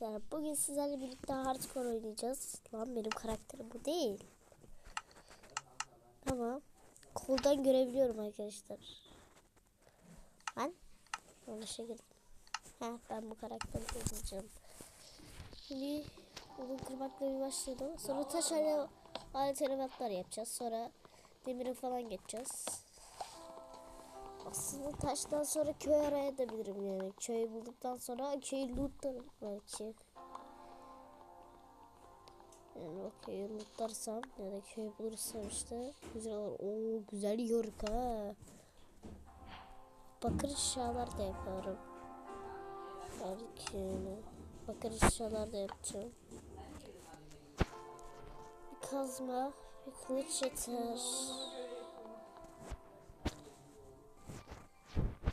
Yani bugün sizlerle birlikte hardcore oynayacağız. Lan benim karakterim bu değil. Tamam. Koldan görebiliyorum arkadaşlar. Ben yanlışa girdim. Ha ben bu karakteri oynayacağım. Şimdi bunu kırmakla bir başlayalım. Sonra taş ale alet elementler yapacağız. Sonra demire falan geçeceğiz. Aslında taştan sonra köy arayabilirim yani. Köyü bulduktan sonra köyü lootlarım belki. Yani o köyü lootlarsam ya da köyü bulursam işte güzel olur. Oo güzel yörük ha. Bakır eşyalar da yaparım. Belki yani. Bakır eşyalar da yapacağım. Bir kazma, bir kılıç yeter.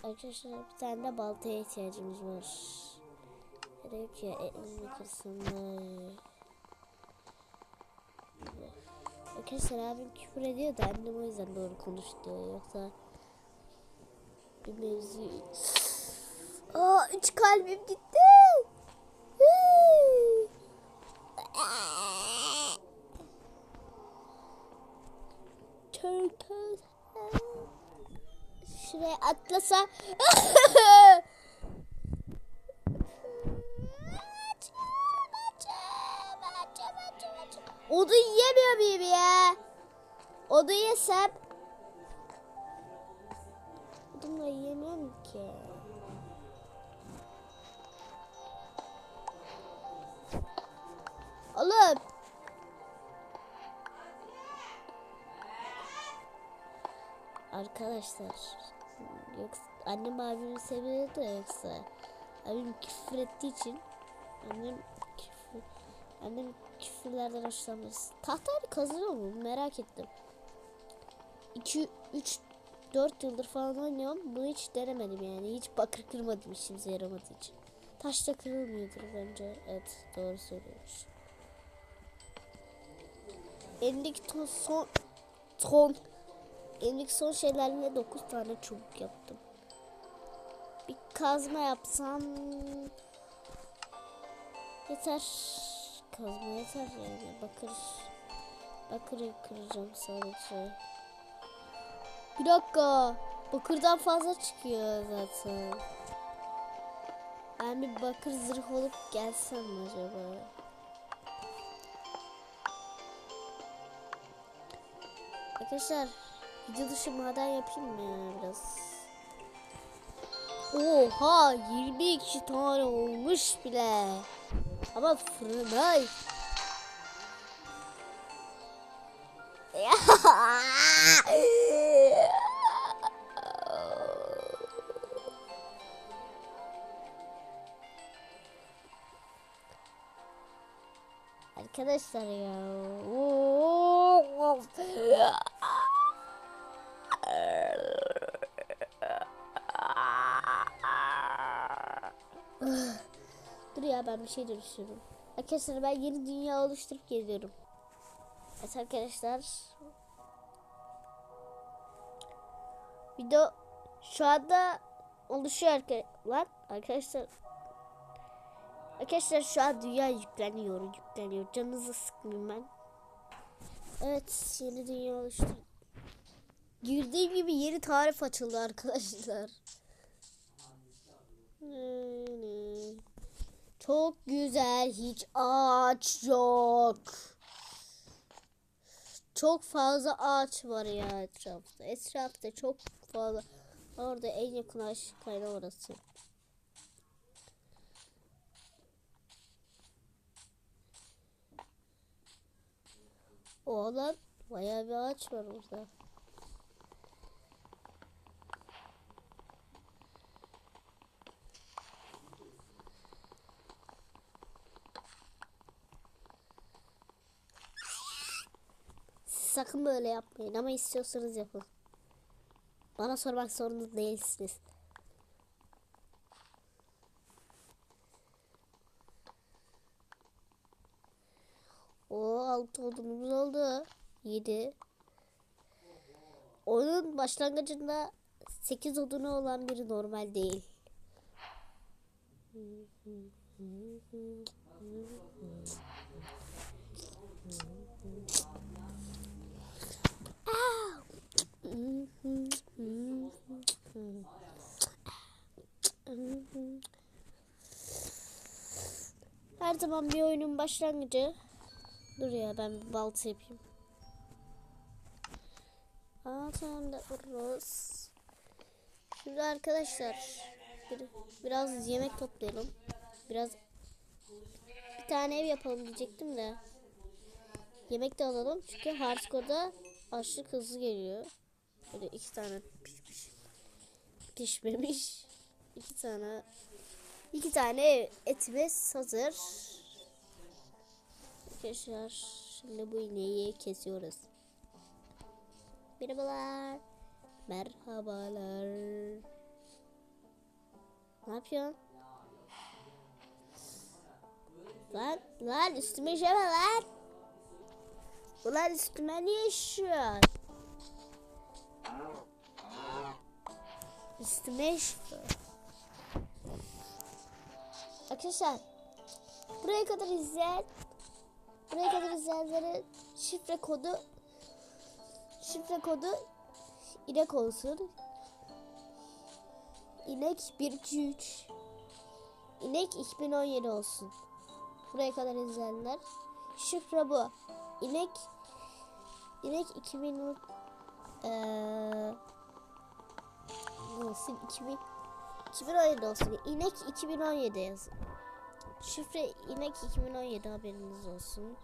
Arkadaşlar bir tane de baltaya ihtiyacımız var. Yok ya elini kırsınlar. Arkadaşlar abim küfür ediyor da annem o yüzden doğru konuştu. Yoksa bir mevzu... Aa üç kalbim gitti. Şuraya atlasa. Odun yemiyor muyum ya? Odun yesem. Odunla yiyemiyorum ki. Oğlum. Arkadaşlar yoksa annem abimi seviyordu da yoksa abim küfür ettiği için annem küfür annem küfürlerden hoşlanmaz. Tahtayla kazanıyor mu merak ettim. 2 3 4 yıldır falan oynuyorum. Bunu hiç denemedim yani. Hiç bakır kırmadım işimize yaramadığı için. Taş da kırılmıyordur bence. Evet doğru söylüyormuş. Elimdeki ton son ton Elimdeki son şeylerle 9 tane çubuk yaptım. Bir kazma yapsam yeter. Kazma yeter yani. Bakır bakırı kıracağım sadece. Bir dakika. Bakırdan fazla çıkıyor zaten. Ben bir bakır zırh olup gelsem acaba? Arkadaşlar video dışı maden yapayım mı biraz? Oha 22 tane olmuş bile. Ama fırına Arkadaşlar ya. Dur ya ben bir şey dönüştürüyorum. Arkadaşlar ben yeni dünya oluşturup geliyorum. Evet arkadaşlar. Video şu anda oluşuyor arkadaşlar. Arkadaşlar. Arkadaşlar şu an dünya yükleniyor, yükleniyor. Canınızı sıkmayın ben. Evet, yeni dünya oluştu. Girdiğim gibi yeni tarif açıldı arkadaşlar. Çok güzel, hiç ağaç yok. Çok fazla ağaç var ya etrafta. Etrafta çok fazla. Orada en yakın ağaç kaynağı orası. Oğlan bayağı bir ağaç var orada. Sakın böyle yapmayın ama istiyorsanız yapın. Bana sormak zorunda değilsiniz. O altı odunumuz oldu. 7. Oyunun başlangıcında 8 odunu olan biri normal değil. Her zaman bir oyunun başlangıcı. Dur ya ben bir balta yapayım. Tamam da vururuz. Şimdi arkadaşlar bir, biraz yemek toplayalım. Biraz bir tane ev yapalım diyecektim de. Yemek de alalım çünkü hardcore'da açlık hızlı geliyor. Böyle iki tane pişmiş. Pişmemiş. İki tane iki tane etimiz hazır. Arkadaşlar şimdi bu ineği kesiyoruz. Merhabalar. Merhabalar. Ne yapıyorsun? Lan lan üstüme işeme lan. Ulan üstüme niye işiyorsun? Üstüme işiyor. Arkadaşlar buraya kadar izleyen buraya kadar izleyenlerin şifre kodu şifre kodu inek olsun. İnek 123 İnek 2017 olsun. Buraya kadar izleyenler. Şifre bu. İnek İnek 2000 eee olsun 2000 2017 olsun. İnek 2017 yazın. Şifre inek 2017 haberiniz olsun.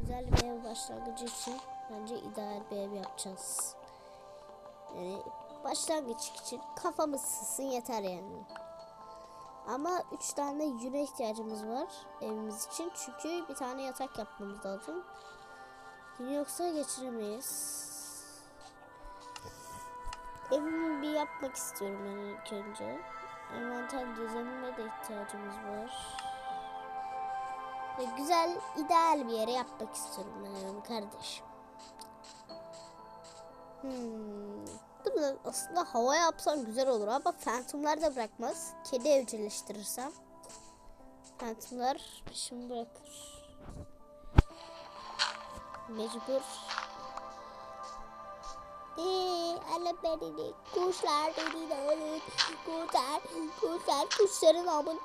Güzel bir ev başlangıcı için bence ideal bir ev yapacağız. Yani başlangıç için kafamız sızsın yeter yani. Ama 3 tane yüne ihtiyacımız var evimiz için. Çünkü bir tane yatak yapmamız lazım. Yoksa geçiremeyiz. Evimi bir yapmak istiyorum ben ilk önce. Envanter düzenine de ihtiyacımız var. Ve güzel, ideal bir yere yapmak istiyorum ben kardeşim. Hmm. Değil mi? Aslında hava yapsam güzel olur ama Phantom'lar da bırakmaz. Kedi evcilleştirirsem. Phantom'lar peşimi bırakır. Mecbur. Eee anne beni kuşlar beni de. Kuşlar, kuşlar, kuşların amın.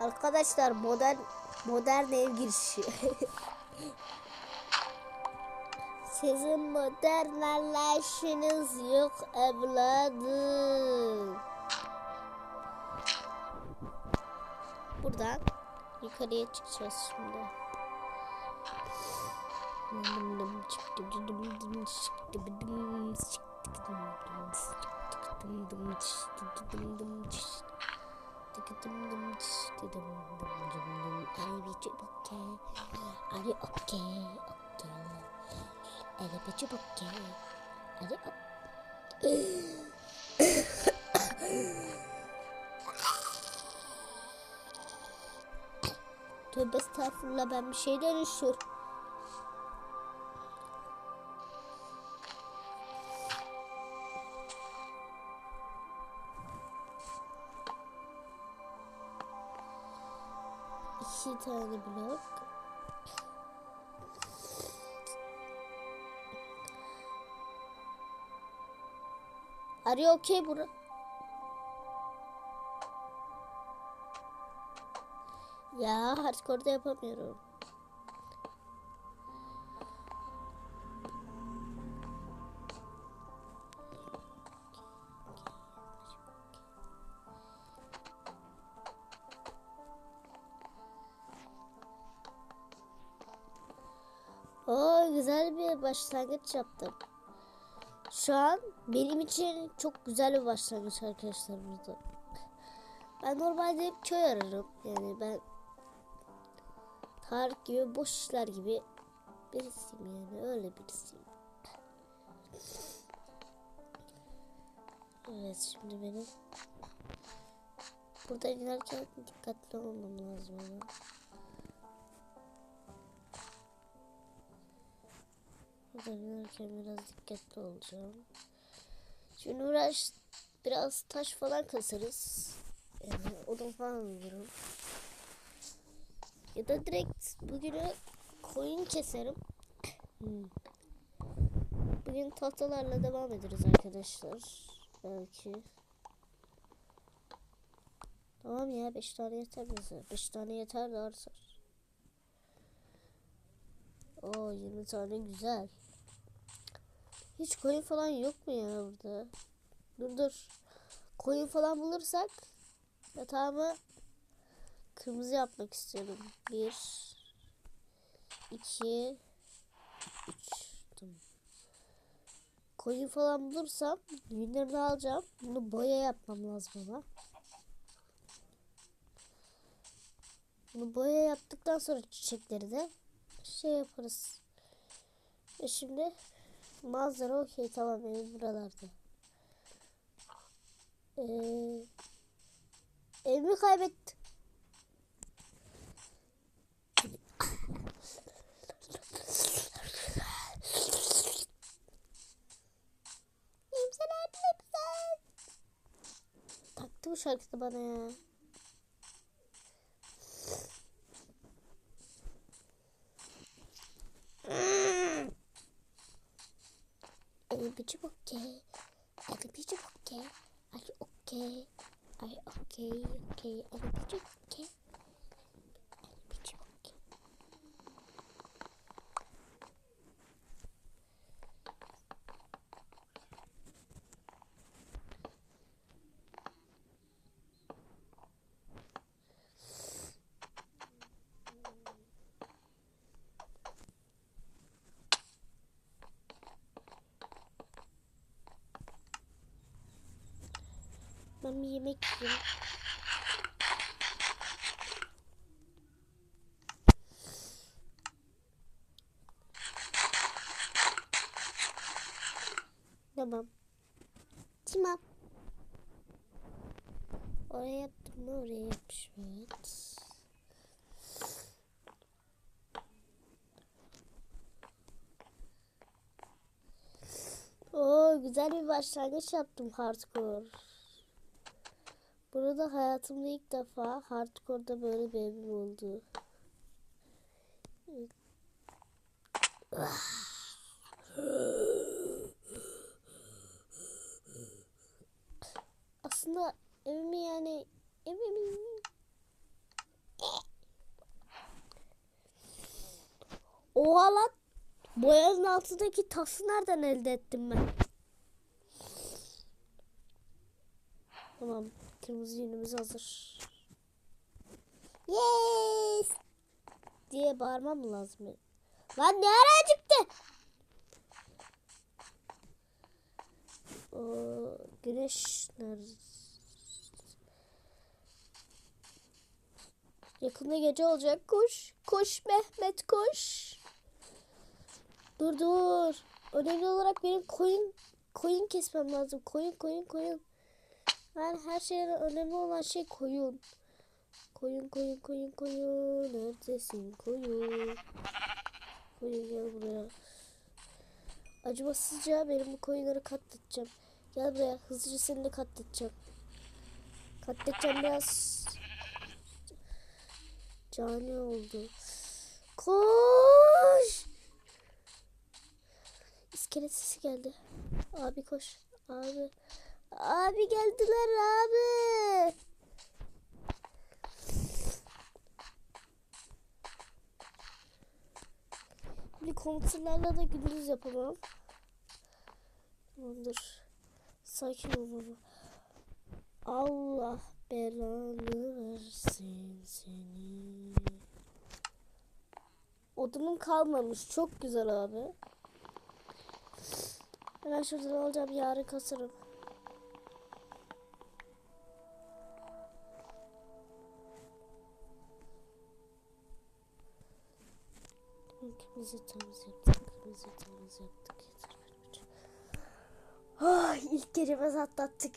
Arkadaşlar modern modern ev girişi. Sizin modernleşiniz yok evladım. Buradan yukarıya çıkacağız şimdi. Are you okay? Okay. Ele pediu porque Hadi hop. Tövbe estağfurullah ben bir şey dönüşür. İki tane blok. Are you okay bro? Ya hardcore'da yapamıyorum. Oo güzel bir başlangıç yaptım. Şu an benim için çok güzel bir başlangıç arkadaşlar burada. Ben normalde hep köy ararım. Yani ben Tarık gibi boş işler gibi birisiyim yani öyle birisiyim. Evet şimdi benim burada inerken dikkatli olmam lazım ama. İnerken biraz dikkatli olacağım. Şimdi uğraş biraz taş falan kasarız. Yani odun falan bulurum. Ya da direkt bugünü koyun keserim. Bugün tahtalarla devam ederiz arkadaşlar. Belki. Tamam ya 5 tane yeter bize. 5 tane yeter de artar. Oo 20 tane güzel. Hiç koyun falan yok mu ya burada? Dur dur. Koyun falan bulursak yatağımı kırmızı yapmak istiyorum. Bir, iki, üç. Koyun falan bulursam günlerini alacağım. Bunu boya yapmam lazım ama. Bunu boya yaptıktan sonra çiçekleri de şey yaparız. Ve şimdi manzara okey tamam benim buralarda. Ee, evimi kaybettim. İmsan abi güzel. Taktı bu şarkı da bana ya. Elbicim okey. Elbicim okey. Ay okey. Ay okey okey. Elbicim okey. Elbicim okey. Ben bir yemek yiyeyim. Tamam. Tamam. Oraya yaptım mı? Oraya yapmışım. Evet. Oo, güzel bir başlangıç yaptım hardcore. Burada hayatımda ilk defa hardcore'da böyle bir evim oldu. Aslında evimi yani evimi Oha lan boyanın altındaki tası nereden elde ettim ben? Tamam. Kırmızı yünümüz hazır. Yes! Diye bağırmam lazım? Lan ne ara çıktı? Güneş nerede? Yakında gece olacak. Koş. Koş Mehmet koş. Dur dur. Önemli olarak benim koyun koyun kesmem lazım. Koyun koyun koyun. Ben her şeyden önemli olan şey koyun. Koyun koyun koyun koyun. Neredesin koyun? Koyun gel buraya. Acımasızca benim bu koyunları katleteceğim. Gel buraya hızlıca seni de katleteceğim. Katleteceğim biraz. Cani oldu. Koş. İskelet sesi geldi. Abi koş. Abi. Abi geldiler abi. Bir komutanlarla da gündüz yapamam. Tamamdır. Sakin ol baba. Allah belanı versin seni. Odunum kalmamış. Çok güzel abi. Hemen şuradan alacağım. Yarın kasarım. Kırmızı temiz yaptık. Kırmızı temiz yaptık. Ah, ilk gecemizi atlattık.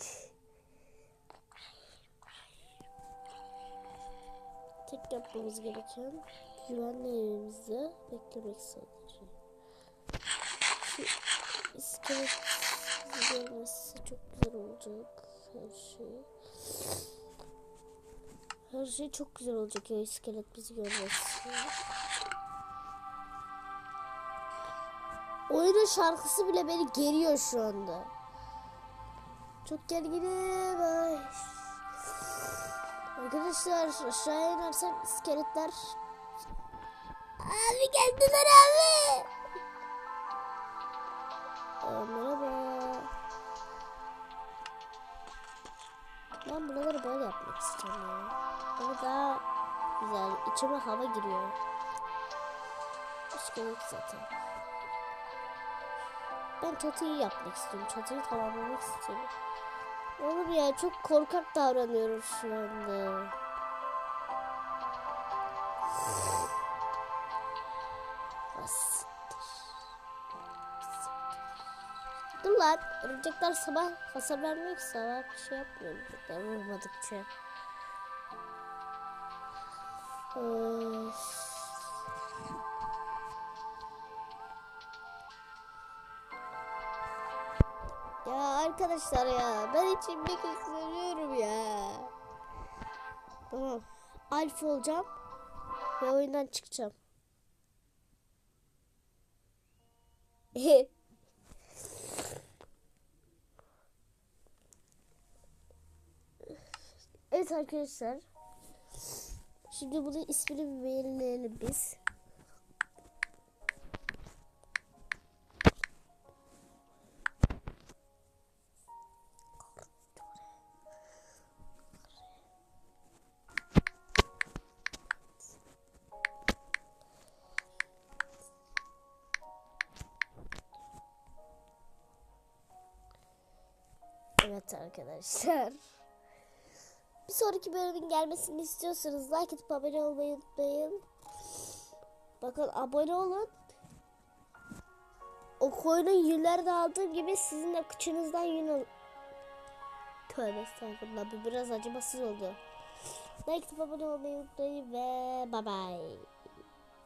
Tek yapmamız gereken güvenli evimizde beklemek sadece. Şu iskelet görmesi çok güzel olacak. her şey. Her şey çok güzel olacak ya iskelet bizi görmesin. Oyunun şarkısı bile beni geriyor şu anda. Çok gerginim. Ay. Arkadaşlar aşağıya inersem iskeletler. Abi geldiler abi. Aa, merhaba. Ben buraları böyle yapmak istiyorum ya. Böyle daha güzel. İçime hava giriyor. İskelet zaten. Ben çatıyı yapmak istiyorum. Çatıyı tamamlamak istiyorum. Oğlum ya çok korkak davranıyorum şu anda. Dur lan. Örümcekler sabah hasar vermiyor ki sabah bir şey yapmıyor. Örümcekler vurmadıkça. Öf. Ya arkadaşlar ya ben için kız söylüyorum ya. Tamam. Alfa olacağım ve oyundan çıkacağım. evet arkadaşlar. Şimdi bunun ismini belirleyelim biz. Evet arkadaşlar. Bir sonraki bölümün gelmesini istiyorsanız like atıp abone olmayı unutmayın. Bakın abone olun. O koyunun yünlerini aldığım gibi sizin de kıçınızdan yün al... Tövbe estağfurullah bu biraz acımasız oldu. Like atıp abone olmayı unutmayın ve bye bye.